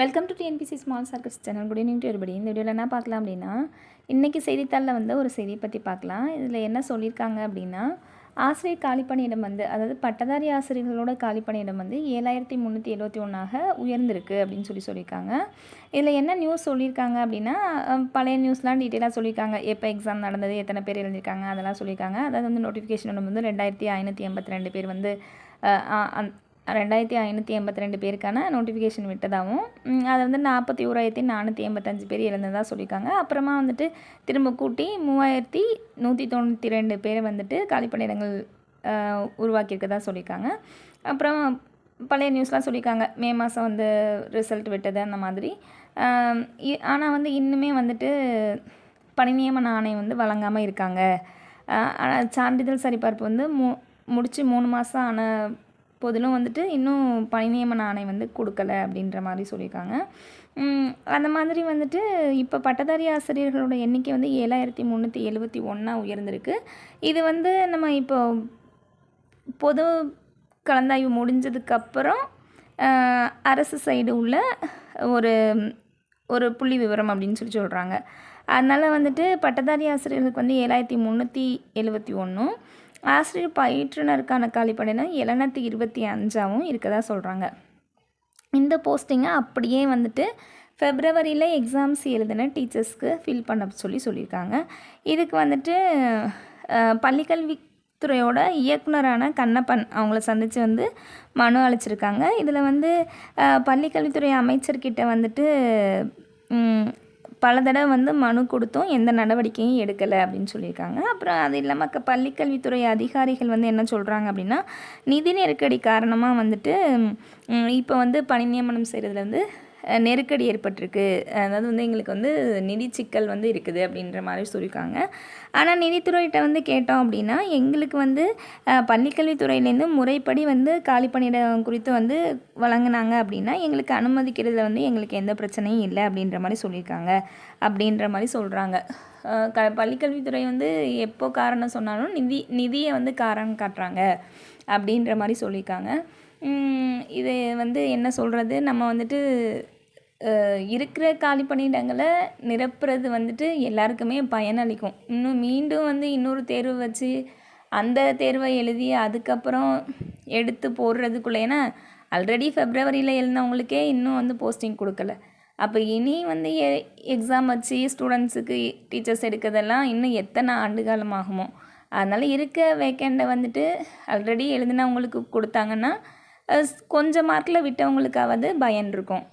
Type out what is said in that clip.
Welcome to TNPSC small circles channel good evening to everybody. இந்த வீடியோவில் என்ன பார்க்கலாம் அப்படின்னா இன்றைக்கி செய்தித்தாளில் வந்து ஒரு செய்தியை பற்றி பார்க்கலாம். இதில் என்ன சொல்லியிருக்காங்க அப்படின்னா ஆசிரியர் காலிப்பணியிடம் வந்து அதாவது பட்டதாரி ஆசிரியர்களோட காலிப்பணியிடம் வந்து ஏழாயிரத்தி முந்நூற்றி எழுபத்தி ஒன்றாக உயர்ந்திருக்கு அப்படின்னு சொல்லி சொல்லியிருக்காங்க. இதில் என்ன நியூஸ் சொல்லியிருக்காங்க அப்படின்னா பழைய நியூஸ்லாம் டீட்டெயிலாக சொல்லியிருக்காங்க. எப்போ எக்ஸாம் நடந்தது எத்தனை பேர் எழுதியிருக்காங்க அதெல்லாம் சொல்லியிருக்காங்க. அதாவது வந்து நோட்டிஃபிகேஷன் வந்து ரெண்டாயிரத்தி ஐநூற்றி எண்பத்தி ரெண்டு பேர் வந்து ரெண்டாயிரத்தி ஐநூற்றி எண்பத்தி ரெண்டு பேருக்கான நோட்டிஃபிகேஷன் விட்டதாகவும் அதை வந்து நாற்பத்தி ஓராயிரத்தி நானூற்றி எண்பத்தஞ்சு பேர் இறந்ததாக சொல்லியிருக்காங்க. அப்புறமா வந்துட்டு திரும்ப கூட்டி மூவாயிரத்தி நூற்றி தொண்ணூற்றி ரெண்டு பேர் வந்துட்டு காலிப்பணியிடங்கள் உருவாக்கியிருக்கதா சொல்லியிருக்காங்க. அப்புறம் பழைய நியூஸ்லாம் சொல்லியிருக்காங்க. மே மாதம் வந்து ரிசல்ட் விட்டது அந்த மாதிரி. ஆனால் வந்து இன்னுமே வந்துட்டு பணி நியமன ஆணையம் வந்து வழங்காமல் இருக்காங்க. ஆனால் சான்றிதழ் சரிபார்ப்பு வந்து மு முடித்து மூணு மாதம் ஆன போதிலும் வந்துட்டு இன்னும் பணி நியமன ஆணை வந்து கொடுக்கல அப்படின்ற மாதிரி சொல்லியிருக்காங்க. அந்த மாதிரி வந்துட்டு இப்போ பட்டதாரி ஆசிரியர்களோட எண்ணிக்கை வந்து ஏழாயிரத்தி முந்நூற்றி எழுபத்தி ஒன்றா உயர்ந்திருக்கு. இது வந்து நம்ம இப்போ பொது கலந்தாய்வு முடிஞ்சதுக்கப்புறம் அரசு சைடு உள்ள ஒரு ஒரு புள்ளி விவரம் அப்படின்னு சொல்லி சொல்கிறாங்க அதனால் வந்துட்டு பட்டதாரி ஆசிரியர்களுக்கு வந்து ஏழாயிரத்தி முந்நூற்றி எழுபத்தி ஒன்றும் ஆசிரியர் பயிற்றுனருக்கான காலிப்படைனா எழுநூற்றி இருபத்தி அஞ்சாவும் இருக்கதா சொல்கிறாங்க இந்த போஸ்டிங்கை அப்படியே வந்துட்டு ஃபெப்ரவரியில் எக்ஸாம்ஸ் எழுதின டீச்சர்ஸ்க்கு ஃபில் பண்ண சொல்லி சொல்லியிருக்காங்க. இதுக்கு வந்துட்டு பள்ளிக்கல்வி பள்ளிக்கல்வித்துறையோட இயக்குனரான கண்ணப்பன் அவங்கள சந்தித்து வந்து மனு அழைச்சிருக்காங்க இதில் வந்து பள்ளிக்கல்வித்துறை அமைச்சர்கிட்ட வந்துட்டு பல தடவை வந்து மனு கொடுத்தும் எந்த நடவடிக்கையும் எடுக்கலை அப்படின்னு சொல்லியிருக்காங்க. அப்புறம் அது இல்லாமல் க பள்ளிக்கல்வித்துறை அதிகாரிகள் வந்து என்ன சொல்கிறாங்க அப்படின்னா நிதி நெருக்கடி காரணமாக வந்துட்டு இப்போ வந்து பணி நியமனம் செய்கிறதுல வந்து நெருக்கடி ஏற்பட்டிருக்கு. அதாவது வந்து எங்களுக்கு வந்து நிதி சிக்கல் வந்து இருக்குது அப்படின்ற மாதிரி சொல்லியிருக்காங்க. ஆனால் நிதித்துறையிட்ட வந்து கேட்டோம் அப்படின்னா எங்களுக்கு வந்து பள்ளிக்கல்வித்துறையிலேருந்து முறைப்படி வந்து காலி பணியிடம் குறித்து வந்து வழங்கினாங்க அப்படின்னா எங்களுக்கு அனுமதிக்கிறதுல வந்து எங்களுக்கு எந்த பிரச்சனையும் இல்லை அப்படின்ற மாதிரி சொல்லியிருக்காங்க அப்படின்ற மாதிரி சொல்கிறாங்க க பள்ளிக்கல்வித்துறை வந்து எப்போ காரணம் சொன்னாலும் நிதி நிதியை வந்து காரணம் காட்டுறாங்க அப்படின்ற மாதிரி சொல்லியிருக்காங்க. இது வந்து என்ன சொல்கிறது நம்ம வந்துட்டு இருக்கிற காலி பணியிடங்களை நிரப்புறது வந்துட்டு எல்லாருக்குமே பயனளிக்கும். இன்னும் மீண்டும் வந்து இன்னொரு தேர்வு வச்சு அந்த தேர்வை எழுதி அதுக்கப்புறம் எடுத்து போடுறதுக்குள்ளே ஏன்னா ஆல்ரெடி ஃபெப்ரவரியில் எழுந்தவங்களுக்கே இன்னும் வந்து போஸ்டிங் கொடுக்கல. அப்போ இனி வந்து எ எக்ஸாம் வச்சு ஸ்டூடெண்ட்ஸுக்கு டீச்சர்ஸ் எடுக்கிறதெல்லாம் இன்னும் எத்தனை ஆண்டு காலம் ஆகுமோ அதனால் இருக்க வேக்கெண்டை வந்துட்டு ஆல்ரெடி எழுதினவங்களுக்கு கொடுத்தாங்கன்னா கொஞ்சம் மார்க்கில் விட்டவங்களுக்காவது பயன் இருக்கும்.